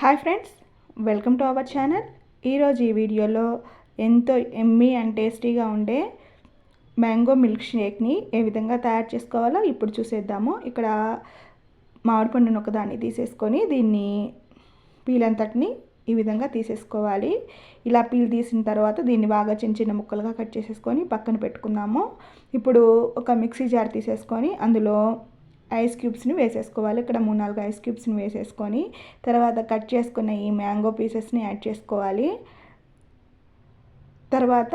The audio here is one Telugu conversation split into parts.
Hi friends welcome to our channel. ఈరోజు ఈ వీడియోలో ఎంతో ఎమ్మీ అండ్ టేస్టీగా ఉండే మ్యాంగో మిల్క్ షేక్ని ఏ విధంగా తయారు చేసుకోవాలో ఇప్పుడు చూసేద్దాము. ఇక్కడ మామిడి పండును ఒకదాన్ని తీసేసుకొని దీన్ని పీల్ అంతటిని ఈ విధంగా తీసేసుకోవాలి. ఇలా పీల్ తీసిన తర్వాత దీన్ని బాగా చిన్న చిన్న ముక్కలుగా కట్ చేసేసుకొని పక్కన పెట్టుకుందాము. ఇప్పుడు ఒక మిక్సీ జార్ తీసేసుకొని అందులో ఐస్ క్యూబ్స్ని వేసేసుకోవాలి. ఇక్కడ మూడు నాలుగు ఐస్ క్యూబ్స్ని వేసేసుకొని తర్వాత కట్ చేసుకున్న ఈ మ్యాంగో పీసెస్ని యాడ్ చేసుకోవాలి. తర్వాత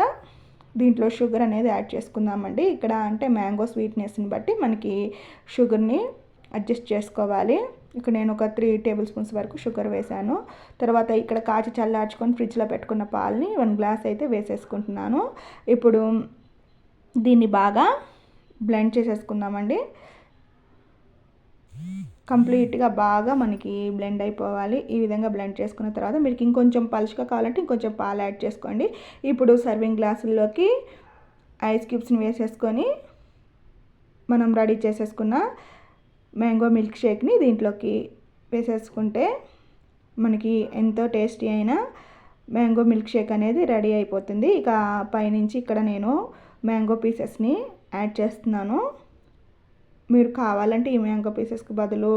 దీంట్లో షుగర్ అనేది యాడ్ చేసుకుందామండి. ఇక్కడ అంటే మ్యాంగో స్వీట్నెస్ని బట్టి మనకి షుగర్ని అడ్జస్ట్ చేసుకోవాలి. ఇక్కడ నేను ఒక త్రీ టేబుల్ స్పూన్స్ వరకు షుగర్ వేసాను. తర్వాత ఇక్కడ కాచి చల్లార్చుకొని ఫ్రిడ్జ్లో పెట్టుకున్న పాలని వన్ గ్లాస్ అయితే వేసేసుకుంటున్నాను. ఇప్పుడు దీన్ని బాగా బ్లెండ్ చేసేసుకుందామండి. కంప్లీట్గా బాగా మనకి బ్లెండ్ అయిపోవాలి. ఈ విధంగా బ్లెండ్ చేసుకున్న తర్వాత మీకు ఇంకొంచెం పలుచగా కావాలంటే ఇంకొంచెం పాలు యాడ్ చేసుకోండి. ఇప్పుడు సర్వింగ్ గ్లాసుల్లోకి ఐస్ క్యూబ్స్ని వేసేసుకొని మనం రెడీ చేసేసుకున్న మ్యాంగో మిల్క్ షేక్ని దీంట్లోకి వేసేసుకుంటే మనకి ఎంతో టేస్టీ అయిన మ్యాంగో మిల్క్ షేక్ అనేది రెడీ అయిపోతుంది. ఇక పైనుంచి ఇక్కడ నేను మ్యాంగో పీసెస్ని యాడ్ చేస్తున్నాను. మీరు కావాలంటే ఈ మ్యాంగో పీసెస్కి బదులు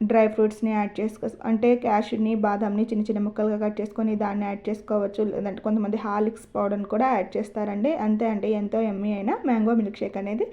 డ్రై ఫ్రూట్స్ని యాడ్ చేసుకో అంటే క్యాష్ని బాదంని చిన్న చిన్న ముక్కలుగా కట్ చేసుకొని దాన్ని యాడ్ చేసుకోవచ్చు. లేదంటే కొంతమంది హార్లిక్స్ పౌడర్ని కూడా యాడ్ చేస్తారండి. అంతే అండి. ఎంతో ఎమ్మీ అయిన మ్యాంగో మిల్క్ షేక్ అనేది.